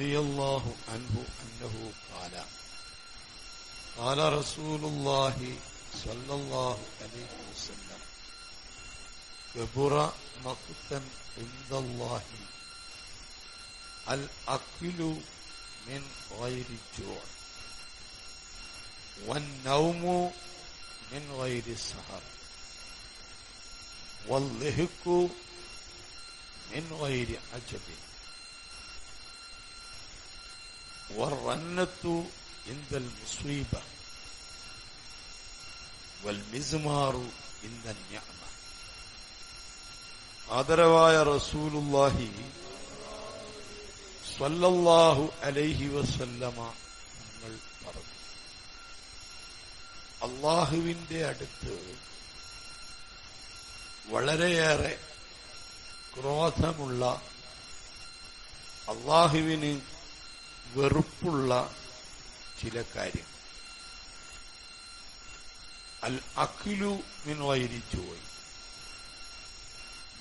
رضي الله عنه أنه قال قال رسول الله صلى الله عليه وسلم كبر مقتا عند الله الأكل من غير جوع والنوم من غير سهر واللهك من غير عجب. والرنة عند المصيبة والمزمار عند النعمة ആദരവായ റസൂലുല്ലാഹി സ്വല്ലല്ലാഹു അലൈഹി വസല്ലമ നിങ്ങൾ പറഞ്ഞു അള്ളാഹുവിന്റെ അടുത്ത് വളരെയേറെ ക്രോധമുള്ള അള്ളാഹുവിന് വെറുപ്പുള്ള ചില കാര്യങ്ങൾ അൽ അഖിലു മിൻ വൈരിച്ചുപോയി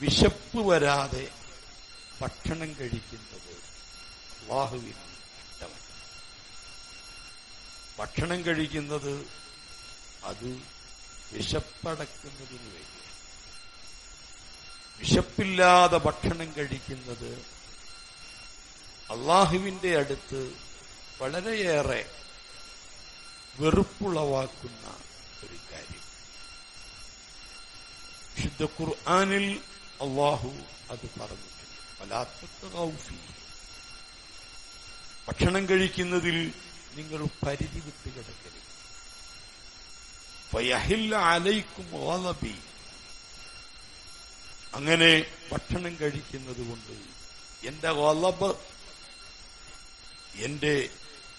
വിശപ്പ് വരാതെ ഭക്ഷണം കഴിക്കുന്നത് അള്ളാഹുവിന് ഇഷ്ടമല്ല. ഭക്ഷണം കഴിക്കുന്നത് അത് വിശപ്പടക്കുന്നതിന് വേണ്ടി വിശപ്പില്ലാതെ ഭക്ഷണം കഴിക്കുന്നത് അള്ളാഹുവിന്റെ അടുത്ത് വളരെയേറെ വെറുപ്പുളവാക്കുന്ന ഒരു കാര്യം. വിശുദ്ധ ഖുർആാനിൽ അള്ളാഹു അത് പറഞ്ഞിട്ടുണ്ട്. ഭക്ഷണം കഴിക്കുന്നതിൽ നിങ്ങൾ പരിധി വിട്ട് കിടക്കരുത്. അലൈക്കും ഓലബി അങ്ങനെ ഭക്ഷണം കഴിക്കുന്നത് കൊണ്ട് എന്റെ വലബ് എന്റെ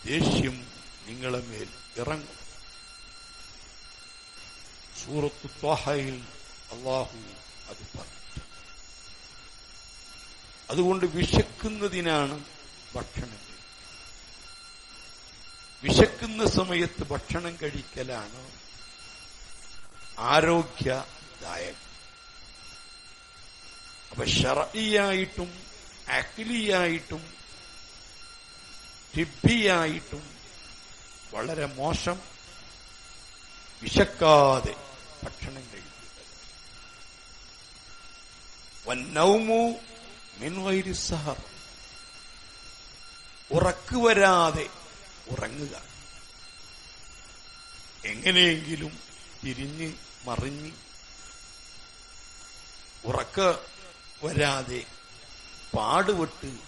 ദേഷ്യം നിങ്ങളെ മേൽ ഇറങ്ങും. സൂറത്തു ത്വാഹയിൽ അള്ളാഹു അത് പറഞ്ഞു. അതുകൊണ്ട് വിശക്കുന്നതിനാണ് ഭക്ഷണം വിശക്കുന്ന സമയത്ത് ഭക്ഷണം കഴിക്കലാണ് ആരോഗ്യദായകം. അപ്പൊ ഷറയിയായിട്ടും അഖിലിയായിട്ടും ടിബിയായിട്ടും വളരെ മോശം വിശക്കാതെ ഭക്ഷണം കഴിക്കുക വന്നൗമു മിൻവൈരി സഹർ. ഉറക്ക് വരാതെ ഉറങ്ങുക. എങ്ങനെയെങ്കിലും തിരിഞ്ഞ് മറിഞ്ഞ് ഉറക്ക വരാതെ പാടുപെട്ട്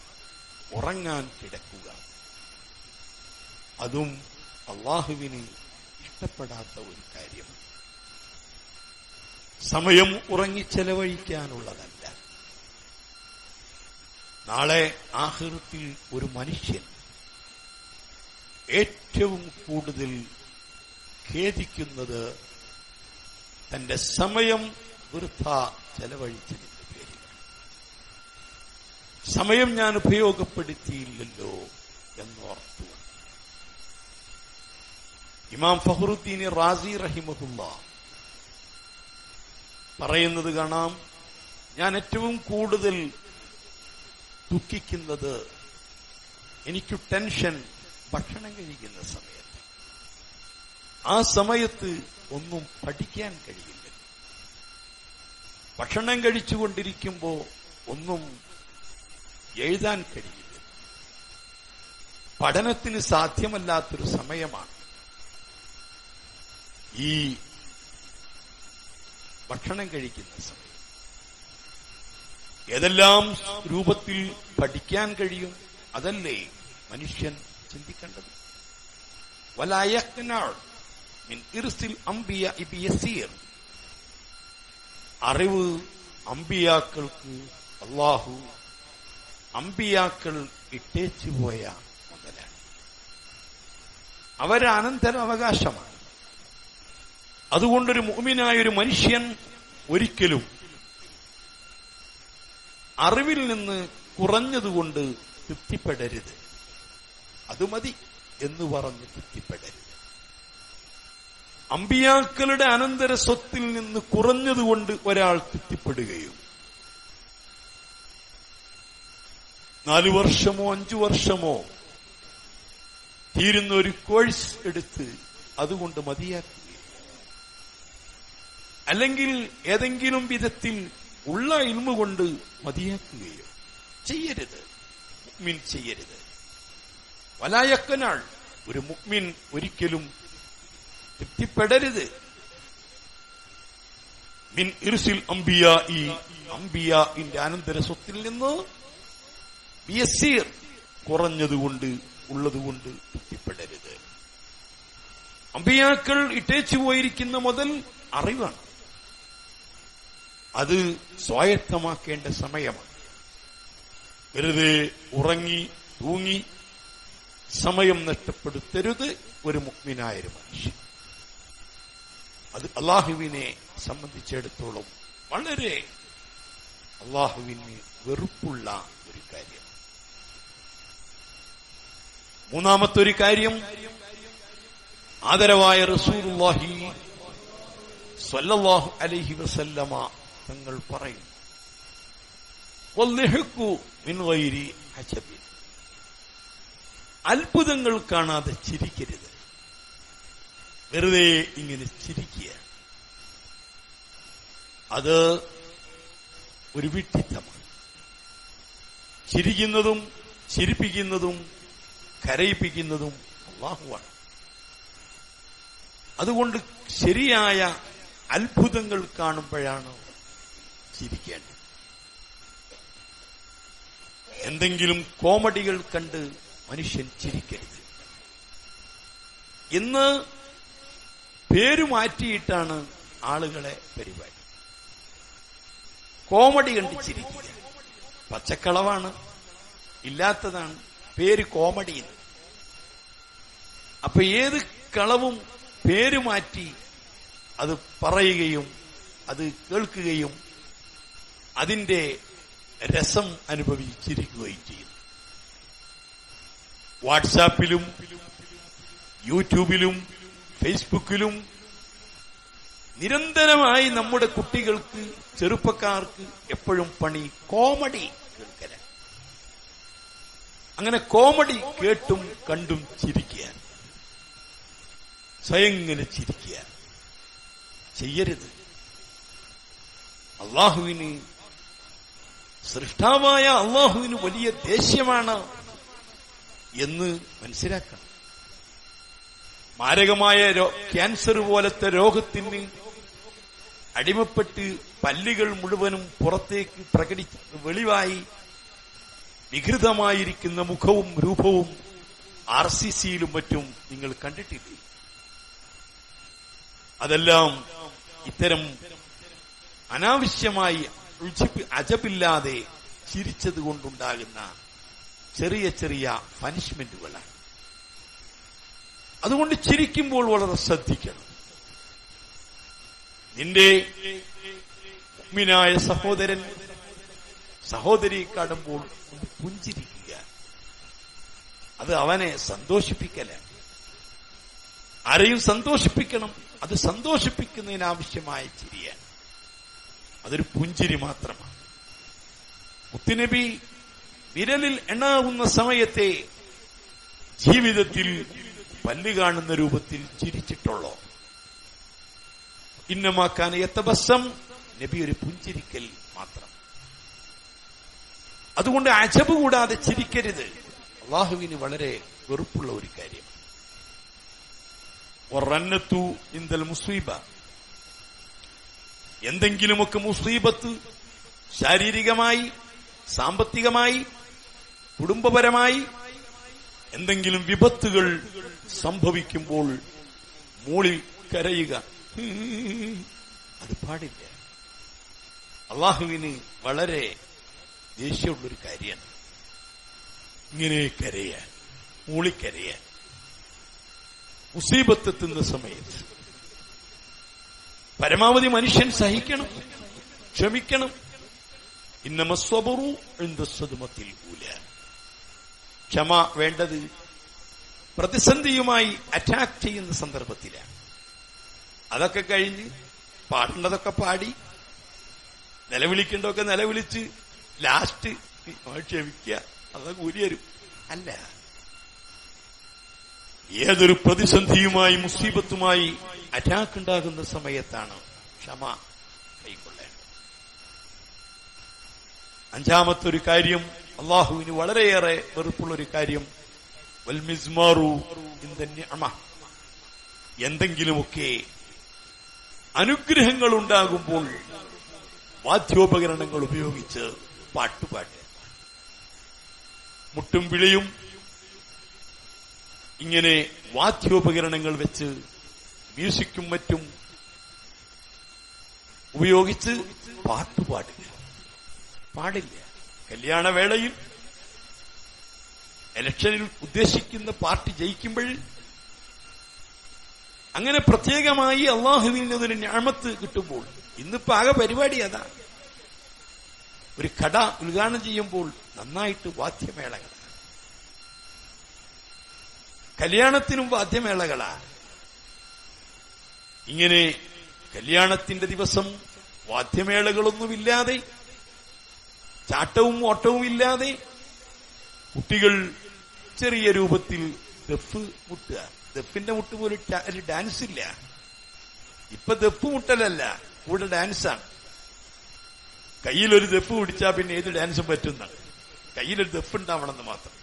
ഉറങ്ങാൻ കിടക്കുക. അതും അള്ളാഹുവിന് ഇഷ്ടപ്പെടാത്ത ഒരു കാര്യം. സമയം ഉറങ്ങി ചെലവഴിക്കാനുള്ളതല്ല. നാളെ ആഹൃത്തിൽ ഒരു മനുഷ്യൻ ഏറ്റവും കൂടുതൽ ഖേദിക്കുന്നത് തന്റെ സമയം വൃഥ ചെലവഴിച്ചതിന്റെ പേരിലാണ്. സമയം ഞാൻ ഉപയോഗപ്പെടുത്തിയില്ലല്ലോ എന്നോർത്തു ഇമാം ഫഹറുദ്ദീൻ റാസി റഹിമഹുല്ല. പറയുന്നത് കാണാം ഞാൻ ഏറ്റവും കൂടുതൽ ദുഃഖിക്കുന്നത് എനിക്ക് ടെൻഷൻ ഭക്ഷണം കഴിക്കുന്ന സമയത്ത്. ആ സമയത്ത് ഒന്നും പഠിക്കാൻ കഴിയില്ല. ഭക്ഷണം കഴിച്ചുകൊണ്ടിരിക്കുമ്പോൾ ഒന്നും എഴുതാൻ കഴിയില്ല. പഠനത്തിന് സാധ്യമല്ലാത്തൊരു സമയമാണ്. ഈ ഭക്ഷണം കഴിക്കുന്ന സമയം ഏതെല്ലാം രൂപത്തിൽ പഠിക്കാൻ കഴിയും അതല്ലേ മനുഷ്യൻ ചിന്തിക്കേണ്ടത്? അറിവ് അമ്പിയാക്കൾക്ക് അള്ളാഹു അമ്പിയാക്കൾ ഇട്ടേച്ചു പോയ മുതലാണ് അവരനന്തര അനന്തരാവകാശമാണ് അതുകൊണ്ടൊരു മുഅ്മിനായ ഒരു മനുഷ്യൻ ഒരിക്കലും അറിവിൽ നിന്ന് കുറഞ്ഞതുകൊണ്ട് തൃപ്തിപ്പെടരുത്. അത് മതി എന്ന് പറഞ്ഞ് തൃപ്തിപ്പെടരുത്. അമ്പിയാക്കളുടെ അനന്തര സ്വത്തിൽ നിന്ന് കുറഞ്ഞതുകൊണ്ട് ഒരാൾ തൃപ്തിപ്പെടുകയും. നാലു വർഷമോ അഞ്ചു വർഷമോ തീരുന്ന ഒരു കോഴ്സ് എടുത്ത് അതുകൊണ്ട് മതിയാക്കുക അല്ലെങ്കിൽ ഏതെങ്കിലും വിധത്തിൽ ഉള്ള ഇൽമ കൊണ്ട് മതിയാക്കുകയോ ചെയ്യരുത്. മുക്മിൻ ചെയ്യരുത്. വലായക്കനാൾ ഒരു മുക്മിൻ ഒരിക്കലും തൃപ്തിപ്പെടരുത്. മിൻ ഇർസിൽ അംബിയ ഈ അംബിയ ഇന്റെ അനന്തര സ്വത്തിൽ നിന്ന് ബിയസീർ കുറഞ്ഞതുകൊണ്ട് ഉള്ളതുകൊണ്ട് തൃപ്തിപ്പെടരുത്. അംബിയാക്കൾ ഇട്ടേച്ചു പോയിരിക്കുന്ന മുതൽ അറിവാണ്. അത് സ്വായത്തമാക്കേണ്ട സമയമാണ്. വെറുതെ ഉറങ്ങി തൂങ്ങി സമയം നഷ്ടപ്പെടുത്തരുത് ഒരു മുക്മിനായൊരു മനുഷ്യൻ. അത് അള്ളാഹുവിനെ സംബന്ധിച്ചിടത്തോളം വളരെ അള്ളാഹുവിന് വെറുപ്പുള്ള ഒരു കാര്യം. മൂന്നാമത്തെ ഒരു കാര്യം ആദരവായ റസൂലുള്ളാഹി സ്വല്ലല്ലാഹു അലൈഹി വസല്ലമ തങ്ങൾ പറയും. അത്ഭുതങ്ങൾ കാണാതെ ചിരിക്കരുത്. വെറുതെ ഇങ്ങനെ ചിരിക്കുക. അത് ഒരു വിട്ടിത്തമാണ് ചിരിക്കുന്നതും ചിരിപ്പിക്കുന്നതും കരയിപ്പിക്കുന്നതും അള്ളാഹുവാണ്. അതുകൊണ്ട് ശരിയായ അത്ഭുതങ്ങൾ കാണുമ്പോഴാണ് ചിരിക്കേണ്ടത് എന്തെങ്കിലും കോമഡികൾ കണ്ട് മനുഷ്യൻ ചിരിക്കരുത്. ഇന്ന് പേരു മാറ്റിയിട്ടാണ് ആളുകളെ പരിപാടി. കോമഡി കണ്ട് ചിരിക്കുക. പച്ചക്കളവാണ് ഇല്ലാത്തതാണ് പേര് കോമഡി എന്ന്. അപ്പൊ ഏത് കളവും പേര് മാറ്റി അത് പറയുകയും അത് കേൾക്കുകയും അതിന്റെ രസം അനുഭവിച്ചിരിക്കുകയും ചെയ്യുന്നു വാട്സാപ്പിലും യൂട്യൂബിലും ഫേസ്ബുക്കിലും നിരന്തരമായി നമ്മുടെ കുട്ടികൾക്ക് ചെറുപ്പക്കാർക്ക് എപ്പോഴും പണി കോമഡി കേൾക്കല അങ്ങനെ കോമഡി കേട്ടും കണ്ടും ചിരിക്കുക സ്വയം ചിരിക്കുക ചെയ്യരുത്. അള്ളാഹുവിന് സൃഷ്ടാവായ അള്ളാഹുവിന് വലിയ ദേഷ്യമാണ് എന്ന് മനസ്സിലാക്കണം മാരകമായ ക്യാൻസർ പോലത്തെ രോഗത്തിന് അടിമപ്പെട്ട് പല്ലുകൾ മുഴുവനും പുറത്തേക്ക് പ്രകടി വെളിവായി വികൃതമായിരിക്കുന്ന മുഖവും രൂപവും ആർ സി സിയിലും മറ്റും നിങ്ങൾ കണ്ടിട്ടില്ല? അതെല്ലാം ഇത്തരം അനാവശ്യമായി അജബില്ലാതെ ചിരിച്ചത് കൊണ്ടുണ്ടാകുന്ന ചെറിയ ചെറിയ പനിഷ്മെന്റുകളാണ്. അതുകൊണ്ട് ചിരിക്കുമ്പോൾ വളരെ ശ്രദ്ധിക്കണം. നിന്റെ മുഗ്മിനായ സഹോദരൻ സഹോദരി കാണുമ്പോൾ പുഞ്ചിരിക്കുക. അത് അവനെ സന്തോഷിപ്പിക്കലാണ് ആരെയും സന്തോഷിപ്പിക്കണം. അത് സന്തോഷിപ്പിക്കുന്നതിനാവശ്യമായ ചിരിയാണ്. അതൊരു പുഞ്ചിരി മാത്രമാണ്. മുത്തുനബി വിരലിൽ എണ്ണാവുന്ന സമയത്തെ ജീവിതത്തിൽ പല്ല് കാണുന്ന രൂപത്തിൽ ചിരിച്ചിട്ടുള്ളോ? ഇന്നമാക്കാൻ എത്തബസം നബി ഒരു പുഞ്ചിരിക്കൽ മാത്രം. അതുകൊണ്ട് അജബ് കൂടാതെ ചിരിക്കരുത്. അള്ളാഹുവിന് വളരെ വെറുപ്പുള്ള ഒരു കാര്യം ഒറന്നത്തു ഇന്ദൽ മുസീബ എന്തെങ്കിലുമൊക്കെ മുസീബത്ത് ശാരീരികമായി സാമ്പത്തികമായി കുടുംബപരമായി എന്തെങ്കിലും വിപത്തുകൾ സംഭവിക്കുമ്പോൾ മൂളി കരയുക. അത് പാടില്ല. അള്ളാഹുവിന് വളരെ ദേഷ്യമുള്ളൊരു കാര്യമാണ്. ഇങ്ങനെ കരയാൻ മൂളിക്കരയാൻ മുസീബത്തെത്തുന്ന സമയത്ത് പരമാവധി മനുഷ്യൻ സഹിക്കണം ക്ഷമിക്കണം. ഇന്നമസ്വബറു കൂല ക്ഷമ വേണ്ടത് പ്രതിസന്ധിയുമായി അറ്റാക്ക് ചെയ്യുന്ന സന്ദർഭത്തിലാണ്. അതൊക്കെ കഴിഞ്ഞ് പാടേണ്ടതൊക്കെ പാടി നിലവിളിക്കേണ്ടതൊക്കെ നിലവിളിച്ച് ലാസ്റ്റ് ക്ഷമിക്കുക അതൊക്കെ തരും അല്ല ഏതൊരു പ്രതിസന്ധിയുമായി മുസീബത്തുമായി അറ്റാക്ക് ഉണ്ടാകുന്ന സമയത്താണ് ക്ഷമ കൈക്കൊള്ളേണ്ടത് അഞ്ചാമത്തെ ഒരു കാര്യം അള്ളാഹുവിന് വളരെയേറെ വെറുപ്പുള്ള ഒരു കാര്യം. എന്തെങ്കിലുമൊക്കെ അനുഗ്രഹങ്ങൾ ഉണ്ടാകുമ്പോൾ വാദ്യോപകരണങ്ങൾ ഉപയോഗിച്ച് പാട്ടുപാട്ട് മുട്ടും വിളിയും ഇങ്ങനെ വാദ്യോപകരണങ്ങൾ വെച്ച് മ്യൂസിക്കും മറ്റും ഉപയോഗിച്ച് പാട്ടുപാടില്ല പാടില്ല. കല്യാണവേളയിൽ ഇലക്ഷനിൽ ഉദ്ദേശിക്കുന്ന പാർട്ടി ജയിക്കുമ്പോൾ അങ്ങനെ പ്രത്യേകമായി അള്ളാഹുവിനൊരു ഞാമത്ത് കിട്ടുമ്പോൾ ഇന്നിപ്പോ ആകെ പരിപാടി അതാ. ഒരു കട ഉദ്ഘാടനം ചെയ്യുമ്പോൾ നന്നായിട്ട് വാദ്യമേളകൾ. കല്യാണത്തിനും വാദ്യമേളകളാ. ഇങ്ങനെ കല്യാണത്തിന്റെ ദിവസം വാദ്യമേളകളൊന്നുമില്ലാതെ ചാട്ടവും ഓട്ടവും ഇല്ലാതെ കുട്ടികൾ ചെറിയ രൂപത്തിൽ ദഫ് മുട്ടുക. ദഫിന്റെ മുട്ട് പോലെ ഒരു ഡാൻസ് ഇല്ല ഇപ്പൊ ദഫ് മുട്ടലല്ല കൂടെ ഡാൻസാണ്. കയ്യിലൊരു ദഫ് പിടിച്ചാൽ പിന്നെ ഏത് ഡാൻസും പറ്റുന്ന. കയ്യിലൊരു ദഫ് ഉണ്ടാവണമെന്ന് മാത്രം.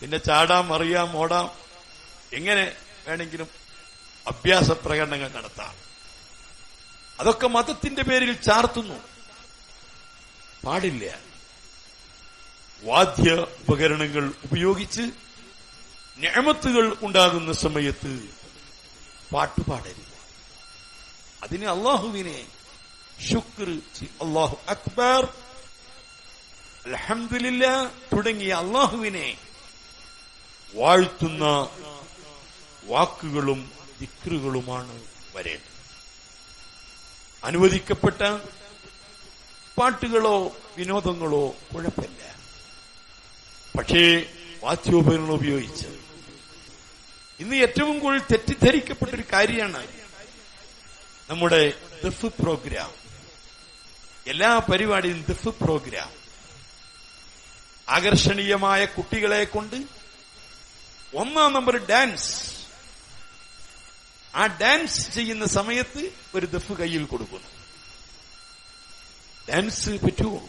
പിന്നെ ചാടാം അറിയാം ഓടാം എങ്ങനെ വേണമെങ്കിലും അഭ്യാസ പ്രകടനങ്ങൾ നടത്താം. അതൊക്കെ മതത്തിന്റെ പേരിൽ ചാർത്തുന്നു. പാടില്ല. വാദ്യ ഉപകരണങ്ങൾ ഉപയോഗിച്ച് ഞാമത്തുകൾ ഉണ്ടാകുന്ന സമയത്ത് പാട്ടുപാടരുത് അതിന് അള്ളാഹുവിനെ ശുക്ർ അള്ളാഹു അക്ബർ അലഹമില്ല തുടങ്ങിയ അള്ളാഹുവിനെ വാഴ്ത്തുന്ന വാക്കുകളും ദിക്റുകളുമാണ് വരേണ്ടത്. അനുവദിക്കപ്പെട്ട പാട്ടുകളോ വിനോദങ്ങളോ കുഴപ്പമില്ല. പക്ഷേ വാദ്യോപകരണം ഉപയോഗിച്ച് ഇന്ന് ഏറ്റവും കൂടുതൽ തെറ്റിദ്ധരിക്കപ്പെട്ട ഒരു കാര്യമാണ് നമ്മുടെ ദഫ് പ്രോഗ്രാം. എല്ലാ പരിപാടിയും ദഫ് പ്രോഗ്രാം. ആകർഷണീയമായ കുട്ടികളെ കൊണ്ട് ഒന്നാം നമ്പർ ഡാൻസ്. ആ ഡാൻസ് ചെയ്യുന്ന സമയത്ത് ഒരു ദഫ് കയ്യിൽ കൊടുക്കുന്നു. ഡാൻസ് പറ്റുമോ?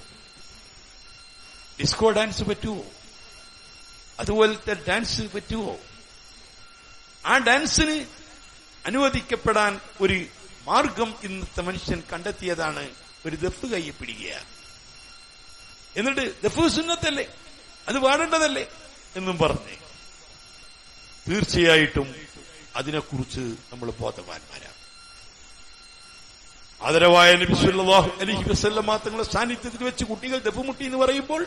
ഡിസ്കോ ഡാൻസ് പറ്റുമോ? അതുപോലത്തെ ഡാൻസ് പറ്റുമോ? ആ ഡാൻസിന് അനുവദിക്കപ്പെടാൻ ഒരു മാർഗം ഇന്നത്തെ മനുഷ്യൻ കണ്ടെത്തിയതാണ് ഒരു ദഫ് കൈ പിടിക്കുക. എന്നിട്ട് ദഫ് സുന്നത്തല്ലേ? അത് പാടേണ്ടതല്ലേ? എന്നും പറഞ്ഞേ. തീർച്ചയായിട്ടും അതിനെക്കുറിച്ച് നമ്മൾ ബോധവാന്മാരാണ്. ആദരവായ നബിസ്വല്ലാഹു അലഹി അലൈഹി വസല്ലമ തങ്ങളുടെ സാന്നിധ്യത്തിൽ വെച്ച് കുട്ടികൾ ദഫുമുട്ടി എന്ന് പറയുമ്പോൾ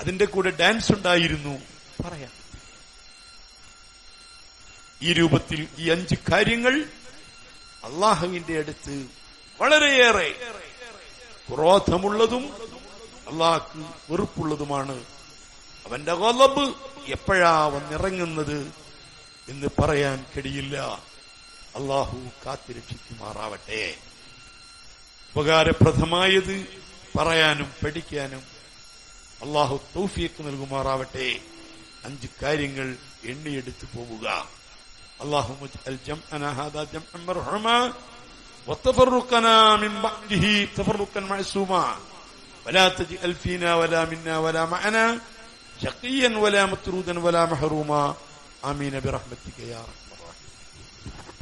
അതിന്റെ കൂടെ ഡാൻസ് ഉണ്ടായിരുന്നു പറയാം. ഈ രൂപത്തിൽ ഈ അഞ്ച് കാര്യങ്ങൾ അള്ളാഹുവിന്റെ അടുത്ത് വളരെയേറെ ക്രോധമുള്ളതും അള്ളാഹ്ക്ക് വെറുപ്പുള്ളതുമാണ്. അവന്റെ കൊലബ് എപ്പോഴാ വന്നിറങ്ങുന്നത് എന്ന് പറയാൻ കഴിയില്ല അള്ളാഹു കാത്തിരക്ഷിക്കുമാറാവട്ടെ ഉപകാരപ്രദമായത് പറയാനും പഠിക്കാനും അള്ളാഹു തൗഫീഖ് നൽകുമാറാവട്ടെ അഞ്ച് കാര്യങ്ങൾ എണ്ണിയെടുത്തു പോവുക അള്ളാഹു جمعنا هذا جمعا مرحوما وتفرقنا من بعده تفرقا معصوما ولا تجعل فينا ولا منا ولا معنا شقيا ولا مطرودا ولا محروما. آمين برحمتك يا رب.